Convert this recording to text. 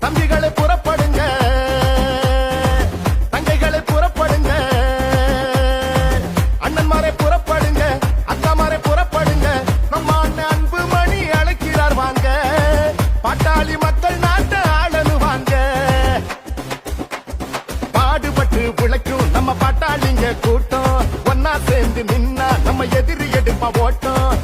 தம்பிகளை புறப்படுங்க. தங்கைகளை புறப்படுங்க. அண்ணன்மாரை புறப்படுங்க. அக்காமாரை புறப்படுங்க. நம்ம அண்ணன் அன்பு மணி அழைக்கிறார் வாங்க. பாட்டாளி மக்கள் நாட்டை ஆளனு வாங்க. பாடுபட்டு பிழைக்கும் நம்ம பாட்டாளிங்க கூட்டம். ஒன்னா சேர்ந்து நின்னா நம்ம எதிரி எடுப்பா ஓட்டம்.